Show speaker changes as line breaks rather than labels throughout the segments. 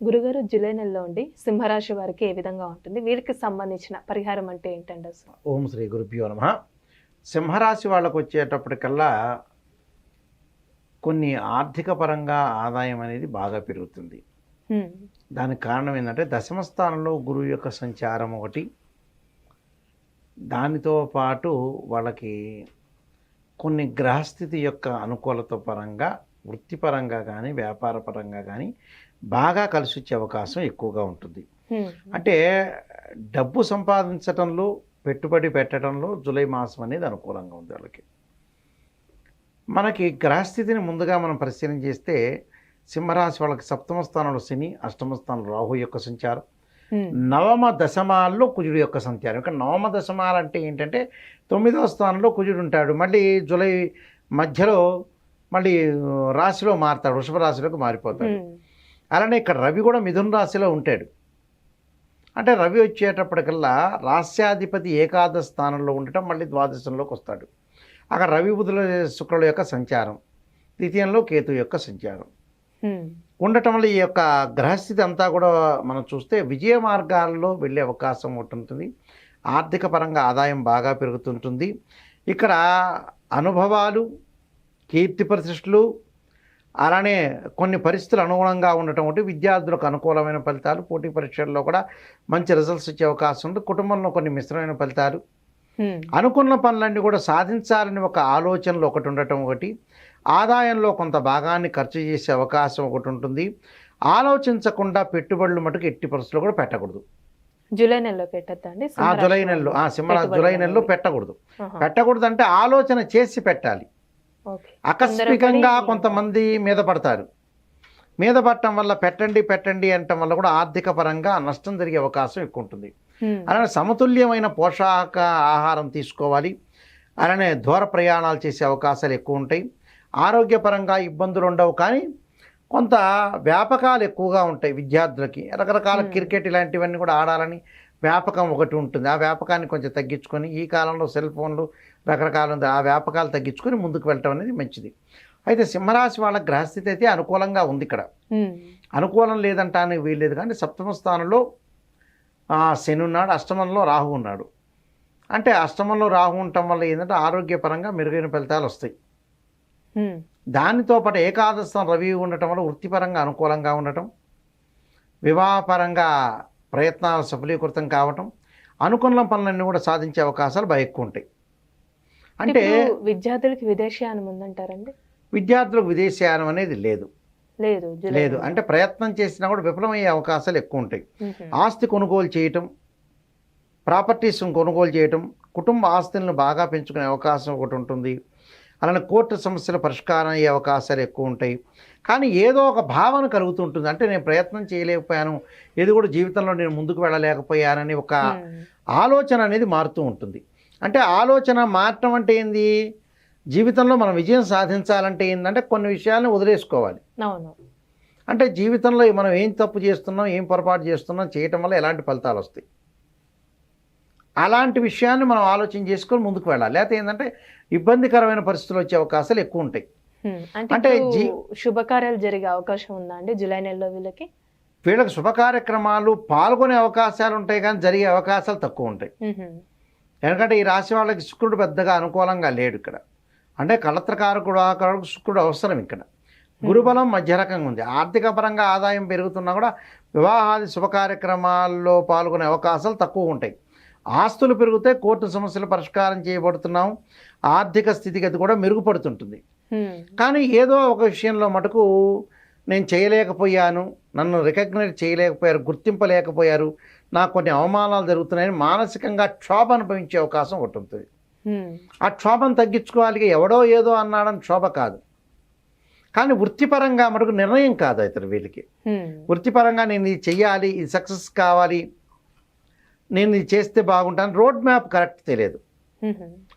గురుగారు జూలై నెలలో ఉండి సింహరాశి వారికి ఏ విధంగా ఉంటుంది? వీరికి సంబంధించిన పరిహారం అంటే ఏంటండి అసలు?
ఓం శ్రీ గురుభ్యో నమ. సింహరాశి వాళ్ళకు వచ్చేటప్పటికల్లా కొన్ని ఆర్థిక పరంగా ఆదాయం అనేది బాగా పెరుగుతుంది. దానికి కారణం ఏంటంటే దశమ స్థానంలో గురువు యొక్క సంచారం ఒకటి. దానితో పాటు వాళ్ళకి కొన్ని గ్రహస్థితి యొక్క అనుకూలత పరంగా వృత్తిపరంగా కానీ వ్యాపార పరంగా కానీ బాగా కలిసి వచ్చే అవకాశం ఎక్కువగా ఉంటుంది. అంటే డబ్బు సంపాదించటంలో పెట్టుబడి పెట్టడంలో జూలై మాసం అనేది అనుకూలంగా ఉంది వాళ్ళకి మనకి గ్రహస్థితిని ముందుగా మనం పరిశీలన చేస్తే సింహరాశి వాళ్ళకి సప్తమ స్థానంలో శని అష్టమ స్థానంలో రాహు యొక్క సంచారం. నవమ దశమాల్లో కుజుడు యొక్క సంచారం ఇక్కడ నవమ దశమాలు అంటే ఏంటంటే తొమ్మిదవ స్థానంలో కుజుడు ఉంటాడు మళ్ళీ జూలై మధ్యలో మళ్ళీ రాశిలో మారుతాడు వృషభ రాశిలోకి మారిపోతాడు. అలానే ఇక్కడ రవి కూడా మిథున రాశిలో ఉంటాడు. అంటే రవి వచ్చేటప్పటికల్లా రాస్యాధిపతి ఏకాదశ స్థానంలో ఉండటం మళ్ళీ ద్వాదశంలోకి వస్తాడు. అక్కడ రవి బుధుల శుక్రుల యొక్క సంచారం ద్వితీయంలో కేతు యొక్క సంచారం. ఉండటం వల్ల ఈ యొక్క గ్రహస్థితి అంతా కూడా మనం చూస్తే విజయ మార్గాల్లో వెళ్ళే అవకాశం ఉంటుంది. ఆర్థిక పరంగా ఆదాయం బాగా పెరుగుతుంటుంది. ఇక్కడ అనుభవాలు కీర్తి ప్రతిష్టలు అలానే కొన్ని పరిస్థితులు అనుగుణంగా ఉండటం ఒకటి విద్యార్థులకు అనుకూలమైన ఫలితాలు పోటీ పరీక్షల్లో కూడా మంచి రిజల్ట్స్ ఇచ్చే అవకాశం ఉంది. కుటుంబంలో కొన్ని మిశ్రమైన ఫలితాలు. అనుకున్న పనులన్నీ కూడా సాధించాలని ఒక ఆలోచనలో ఒకటి ఉండటం ఒకటి ఆదాయంలో కొంత భాగాన్ని ఖర్చు చేసే అవకాశం ఒకటి ఉంటుంది. ఆలోచించకుండా పెట్టుబడులు మటుకు ఎట్టి పరిస్థితుల్లో కూడా పెట్టకూడదు.
జూలై నెలలో పెట్టద్దా అండి?
ఆ జులై నెలలో ఆ సింహ జులై నెలలో పెట్టకూడదు. పెట్టకూడదు అంటే ఆలోచన చేసి పెట్టాలి. ఆకస్మికంగా కొంతమంది మీద పడతారు. మీద పడటం వల్ల పెట్టండి పెట్టండి అనటం వల్ల కూడా ఆర్థిక పరంగా నష్టం జరిగే అవకాశం ఎక్కువ ఉంటుంది. అలానే సమతుల్యమైన పోషక ఆహారం తీసుకోవాలి. అలానే దూర ప్రయాణాలు చేసే అవకాశాలు ఎక్కువ ఉంటాయి ఆరోగ్యపరంగా ఇబ్బందులు ఉండవు కానీ కొంత వ్యాపకాలు ఎక్కువగా ఉంటాయి విద్యార్థులకి. రకరకాల. క్రికెట్ ఇలాంటివన్నీ కూడా ఆడాలని వ్యాపకం ఒకటి ఉంటుంది. ఆ వ్యాపకాన్ని కొంచెం తగ్గించుకొని ఈ కాలంలో సెల్ ఫోన్లు రకరకాల ఆ వ్యాపకాలు తగ్గించుకొని ముందుకు వెళ్ళటం అనేది మంచిది. అయితే సింహరాశి వాళ్ళ గ్రహస్థితి అయితే అనుకూలంగా ఉంది ఇక్కడ. అనుకూలం లేదంటానికి వీల్లేదు కానీ సప్తమ స్థానంలో శని ఉన్నాడు అష్టమంలో రాహు ఉన్నాడు. అంటే అష్టమంలో రాహు ఉండటం వల్ల ఏంటంటే ఆరోగ్యపరంగా మెరుగైన ఫలితాలు వస్తాయి. దానితో పాటు ఏకాదశం రవి ఉండటం వల్ల వృత్తిపరంగా అనుకూలంగా ఉండటం వివాహపరంగా ప్రయత్నాలు సఫలీకృతం కావటం అనుకున్న పనులన్నీ కూడా సాధించే అవకాశాలు బాగా ఎక్కువ ఉంటాయి. అంటే
విద్యార్థులకి విదేశీయానం ఉందంటారండి?
విద్యార్థులకు విదేశీయానం అనేది లేదు.
లేదు
లేదు. అంటే ప్రయత్నం చేసినా కూడా విఫలమయ్యే అవకాశాలు ఎక్కువ ఉంటాయి. ఆస్తి కొనుగోలు చేయటం ప్రాపర్టీస్ కొనుగోలు చేయటం కుటుంబ ఆస్తులను బాగా పెంచుకునే అవకాశం ఒకటి ఉంటుంది. అలానే కోర్టు సమస్యల పరిష్కారం అయ్యే అవకాశాలు ఎక్కువ ఉంటాయి. కానీ ఏదో ఒక భావన కలుగుతుంటుంది. అంటే నేను ప్రయత్నం చేయలేకపోయాను. ఏది కూడా జీవితంలో నేను ముందుకు వెళ్ళలేకపోయానని ఒక
మ్మ్.
ఆలోచన అనేది మారుతూ ఉంటుంది. అంటే ఆలోచన మారటం అంటే ఏంది? జీవితంలో మనం విజయం సాధించాలంటే ఏంటంటే కొన్ని విషయాలను వదిలేసుకోవాలి. అంటే జీవితంలో మనం ఏం తప్పు చేస్తున్నాం ఏం పొరపాటు చేస్తున్నాం చేయటం వల్ల ఎలాంటి ఫలితాలు వస్తాయి? అలాంటి విషయాన్ని మనం ఆలోచన చేసుకొని ముందుకు వెళ్ళాలి. లేకపోతే ఏంటంటే ఇబ్బందికరమైన పరిస్థితులు వచ్చే అవకాశాలు ఎక్కువ ఉంటాయి.
అంటే శుభకార్యాలు జరిగే అవకాశం ఉందా అండి జూలై నెలలో వీళ్ళకి?
వీళ్ళకి శుభ కార్యక్రమాలు పాల్గొనే అవకాశాలు ఉంటాయి కానీ జరిగే అవకాశాలు తక్కువ ఉంటాయి. ఎందుకంటే ఈ రాశి వాళ్ళకి శుక్రుడు పెద్దగా అనుకూలంగా లేడు ఇక్కడ. అంటే కళత్రకారకుడు ఆకారకుడు శుక్రుడు అవసరం ఇక్కడ. గురుబలం మధ్య రకంగా ఉంది. ఆర్థిక పరంగా ఆదాయం పెరుగుతున్నా కూడా వివాహాది శుభ కార్యక్రమాల్లో పాల్గొనే అవకాశాలు తక్కువ ఉంటాయి. ఆస్తులు పెరిగితే కోర్టు సమస్యలు పరిష్కారం చేయబడుతున్నాం ఆర్థిక స్థితిగతి కూడా మెరుగుపడుతుంటుంది. కానీ ఏదో ఒక విషయంలో మటుకు నేను చేయలేకపోయాను నన్ను రికగ్నైజ్ చేయలేకపోయారు గుర్తింపలేకపోయారు నాకు కొన్ని అవమానాలు జరుగుతున్నాయని మానసికంగా క్షోభ అనుభవించే అవకాశం ఒకటి ఉంటుంది. ఆ క్షోభను తగ్గించుకోవాలి ఎవడో ఏదో అన్నాడని క్షోభ కాదు కానీ వృత్తిపరంగా మటుకు నిర్ణయం కాదు ఇతరు వీళ్ళకి. వృత్తిపరంగా నేను ఇది చెయ్యాలి ఇది సక్సెస్ కావాలి నేను ఇది చేస్తే బాగుంటాను. రోడ్ మ్యాప్ కరెక్ట్ తెలియదు.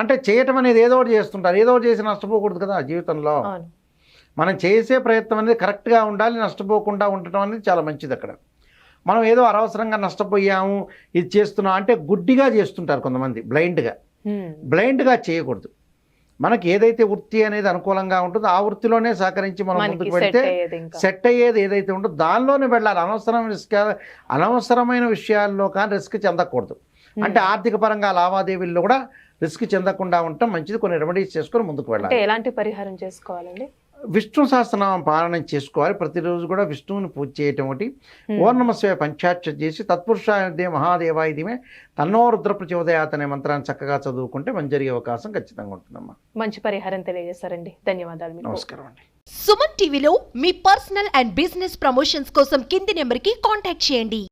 అంటే చేయటం అనేది ఏదో ఒకటి చేస్తుంటారు. ఏదో ఒకటి చేసి నష్టపోకూడదు కదా జీవితంలో. మనం చేసే ప్రయత్నం అనేది కరెక్ట్గా ఉండాలి నష్టపోకుండా ఉండటం అనేది చాలా మంచిది అక్కడ. మనం ఏదో అనవసరంగా నష్టపోయాము ఇది చేస్తున్నాం అంటే గుడ్డిగా చేస్తుంటారు కొంతమంది బ్లైండ్గా. బ్లైండ్గా చేయకూడదు. మనకి ఏదైతే వృత్తి అనేది అనుకూలంగా ఉంటుందో ఆ వృత్తిలోనే సహకరించి మనం ముందుకు వెళ్తే సెట్ అయ్యేది ఏదైతే ఉంటుందో దానిలోనే వెళ్ళాలి. అనవసరమైన రిస్క్ అనవసరమైన విషయాల్లో కానీ రిస్క్ చెందకూడదు. అంటే ఆర్థిక పరంగా లావాదేవీల్లో కూడా రిస్క్ చెందకుండా ఉండటం మంచిది. కొన్ని రెమెడీస్ చేసుకొని ముందుకు వెళ్ళాలి.
ఎలాంటి పరిహారం చేసుకోవాలండి?
విష్ణు సహస్రనామం పాలన చేసుకోవాలి. ప్రతిరోజు కూడా విష్ణువుని పూజ చేయటం ఒకటి. ఓం నమస్వే పంచాక్ష చేసి తత్పురుషాయ మహాదేవాయ దిమే తన్నో రుద్ర ప్రచోదయాత్ అనే మంత్రాన్ని చక్కగా చదువుకుంటే మంచి జరిగే అవకాశం ఖచ్చితంగా ఉంటుందమ్మా.
మంచి పరిహారం తెలియజేస్తారండి ధన్యవాదాలు మీకు.
నమస్కారం అండి.
సుమన్ టీవీలో మీ పర్సనల్ అండ్ బిజినెస్ ప్రమోషన్స్ కోసం కింది నెంబర్కి కాంటాక్ట్ చేయండి.